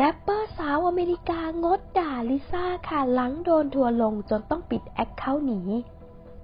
แรปเปอร์สาวอเมริกางดด่าลิซ่าค่ะหลังโดนทัวร์ลงจนต้องปิดแอคเคาท์หนี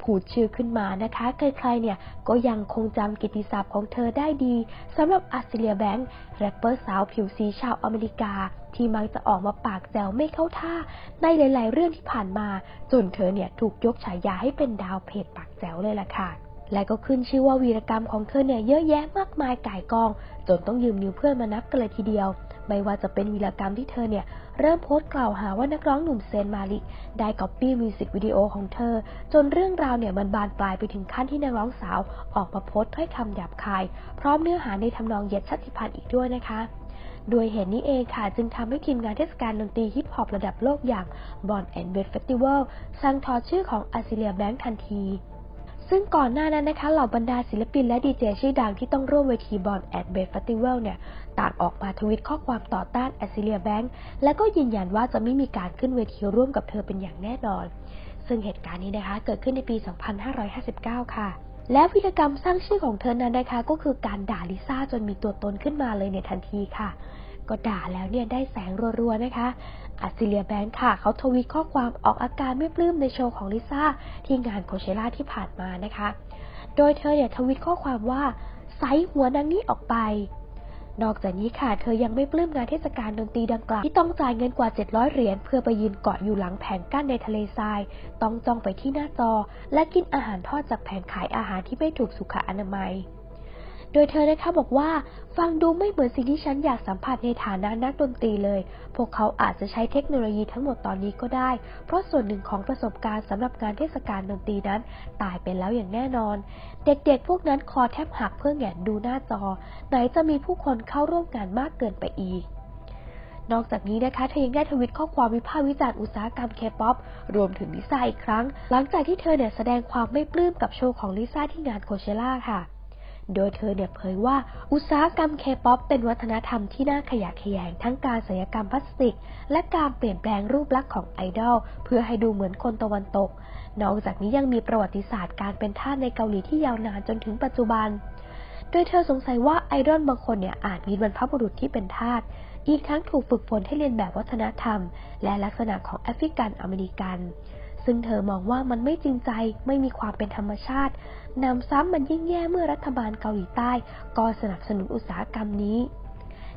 พูดชื่อขึ้นมานะคะ ใครๆเนี่ยก็ยังคงจำกิตติศัพท์ของเธอได้ดีสำหรับอาซิเลียแบงค์แรปเปอร์สาวผิวสีชาวอเมริกา ที่มักจะออกมาปากแจวไม่เข้าท่า ในหลาย ๆ เรื่องที่ผ่านมา จนเธอเนี่ยถูกยกฉายาให้เป็นดาวเพจปากแจวเลยล่ะค่ะ และก็ขึ้นชื่อว่าวีรกรรมของเธอเนี่ยเยอะแยะมากมายก่ายกอง จนต้องยืมนิ้วเพื่อนมานับกันเลยทีเดียว ไม่ว่าจะเป็นวีรกรรมที่เธอเนี่ยเริ่มโพสต์กล่าวหาว่านักร้องหนุ่มเซนมาลิก ได้ก๊อปปี้มิวสิกวิดีโอของเธอ จนเรื่องราวเนี่ยมันบานปลายไปถึงขั้นที่นักร้องสาวออกมาโพสต์ถ้อยคำหยาบคาย พร้อมเนื้อหาในทำนองเยียดชาติพันธุ์อีกด้วยนะคะโดยเหตุนี้เองค่ะจึงทำให้ทีมงานเทศกาลดนตรีฮิปฮอประดับโลกอย่าง Born and Bed Festival สั่งถอดชื่อของอาซิเลียแบงค์ทันที ซึ่งก่อนหน้านั้นนะคะเหล่าบรรดาศิลปินและดีเจชื่อดังที่ต้องร่วมเวทีบอลแอดเบสเฟติวัลเนี่ย ต่างออกมาทวิตข้อความต่อต้านแอซิเลียแบงค์และก็ยืนยันว่าจะไม่มีการขึ้นเวทีร่วมกับเธอเป็นอย่างแน่นอน ซึ่งเหตุการณ์นี้นะคะเกิดขึ้นในปี 2559 ค่ะ และวิธีกรรมสร้างชื่อของเธอนั้นนะคะก็คือการด่าลิซ่าจนมีตัวตนขึ้นมาเลยในทันทีค่ะ ก็ด่าแล้วเนี่ยได้แสงรัวๆนะคะอาซิเลียแบงค์ค่ะ เขาทวีตข้อความออกอาการไม่ปลื้มในโชว์ของลิซ่าที่งานโคเชล่าที่ผ่านมานะคะ โดยเธอเนี่ยทวีตข้อความว่าไซหัวนางนี้ออกไป นอกจากนี้ค่ะ เธอยังไม่ปลื้มงานเทศกาลดนตรีดังกล่าว ที่ต้องจ่ายเงินกว่า 700 เหรียญเพื่อไปยืนเกาะอยู่หลังแผงกั้นในทะเลทราย ต้องจ้องไปที่หน้าจอ และกินอาหารทอดจากแผงขายอาหารที่ไม่ถูกสุขอนามัย โดยเธอนะคะบอกว่า ฟังดูไม่เหมือนสิ่งที่ฉันอยากสัมผัสในฐานะนักดนตรีเลย พวกเขาอาจจะใช้เทคโนโลยีทั้งหมดตอนนี้ก็ได้ เพราะส่วนหนึ่งของประสบการณ์สำหรับงานเทศกาลดนตรีนั้น ตายไปแล้วอย่างแน่นอน เด็กๆ พวกนั้นคอแทบหักเพื่อแงนดูหน้าจอ ไหนจะมีผู้คนเข้าร่วมงานมากเกินไปอีกนอกจากนี้นะคะเธอยังได้ทวิตข้อความวิพากษ์วิจารณ์อุตสาหกรรมเคป๊อปรวมถึงลิซ่าอีกครั้ง หลังจากที่เธอเนี่ยแสดงความไม่ปลื้มกับโชว์ของลิซ่าที่งานโคเชล่าค่ะ โดยเธอเนี่ยเผยว่าอุตสาหกรรมเคป๊อปเป็นวัฒนธรรมที่น่าขยะแขยงทั้งการศัลยกรรมพลาสติก และการเปลี่ยนแปลงรูปลักษณ์ของไอดอลเพื่อให้ดูเหมือนคนตะวันตก นอกจากนี้ยังมีประวัติศาสตร์การเป็นทาสในเกาหลีที่ยาวนานจนถึงปัจจุบัน โดยเธอสงสัยว่าไอดอลบางคนเนี่ยอาจมีบรรพบุรุษที่เป็นทาสอีกทั้งถูกฝึกฝนให้เรียนแบบวัฒนธรรม และลักษณะของแอฟริกันอเมริกัน ซึ่งเธอมองว่ามันไม่จริงใจไม่มีความเป็นธรรมชาตินำซ้ำมันยิ่งแย่เมื่อรัฐบาลเกาหลีใต้ก็สนับสนุนอุตสาหกรรมนี้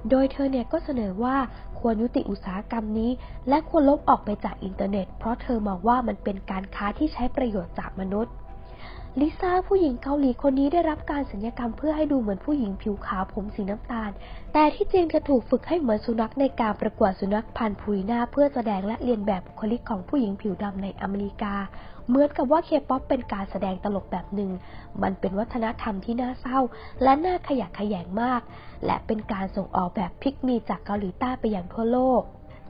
โดยเธอเนี่ยก็เสนอว่าควรยุติอุตสาหกรรมนี้ และควรลบออกไปจากอินเทอร์เน็ต เพราะเธอมองว่ามันเป็นการค้าที่ใช้ประโยชน์จากมนุษย์ ลิซ่าผู้หญิงเกาหลีคนนี้ได้รับการสัญญกรรมเพื่อให้ดูเหมือนผู้หญิงผิวขาวผมสีน้ำตาล แต่ที่จริงจะถูกฝึกให้เหมือนสุนัขในการประกวดสุนัขพันธุ์พูรินาเพื่อแสดงและเรียนแบบบุคลิกของผู้หญิงผิวดำในอเมริกา เหมือนกับว่าเคป๊อปเป็นการแสดงตลกแบบหนึ่ง มันเป็นวัฒนธรรมที่น่าเศร้า และน่าขยะแขยงมาก และเป็นการส่งออกแบบพิกมีจากเกาหลีใต้ไปยังทั่วโลก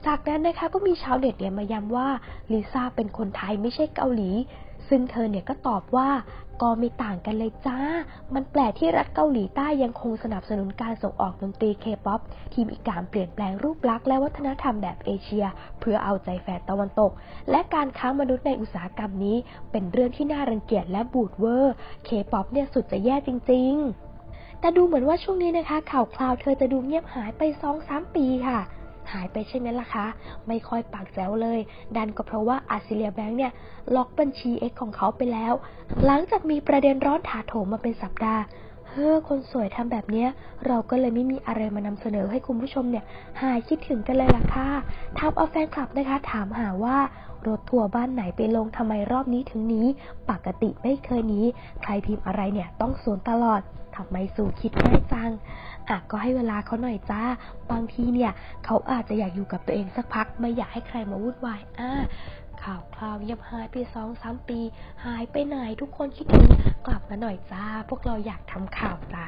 จากนั้นนะคะก็มีชาวเน็ตเนี่ยมาย้ำว่าลิซ่าเป็นคนไทยไม่ใช่เกาหลี ซึ่งเธอเนี่ยก็ตอบว่าก็ไม่ต่างกันเลยจ้า มันแปลกที่รัฐเกาหลีใต้ยังคงสนับสนุนการส่งออกดนตรีเคป๊อปที่มีการเปลี่ยนแปลงรูปลักษณ์และวัฒนธรรมแบบเอเชีย เพื่อเอาใจแฟนตะวันตก และการค้ามนุษย์ในอุตสาหกรรมนี้ เป็นเรื่องที่น่ารังเกียจและบูดเวอร์ เคป๊อปเนี่ยสุดจะแย่จริง ๆ แต่ดูเหมือนว่าช่วงนี้นะคะ ข่าวคราวเธอจะดูเงียบหายไปสองสามปีค่ะ หายไปใช่ไหมล่ะคะ ไม่ค่อยปากแจ๋วเลย ดันก็เพราะว่าอาซิเลียแบงค์เนี่ย ล็อกบัญชี X ของเขาไปแล้ว หลังจากมีประเด็นร้อนถาโถมมาเป็นสัปดาห์ ฮ้อคนสวยทำแบบเนี้ย เราก็เลยไม่มีอะไรมานำเสนอให้คุณผู้ชมเนี่ย หายคิดถึงกันเลยล่ะค่ะทำเอาแฟนคลับนะคะ ถามหาว่ารถทัวร์บ้านไหนไปลงทำไมรอบนี้ถึงนี้ ปกติไม่เคยนี้ ใครพิมพ์อะไรเนี่ยต้องสวนตลอดทำไมสู่คิดง่ายจังอะก็ให้เวลาเขาหน่อยจ้า บางทีเนี่ย เขาอาจจะอยากอยู่กับตัวเองสักพัก ไม่อยากให้ใครมาวุ่นวายอ่า ข่าวคราวเงียบหายไปสองสามปี หายไปไหนทุกคนคิดถึง กลับมาหน่อยจ้า พวกเราอยากทำข่าวจ้า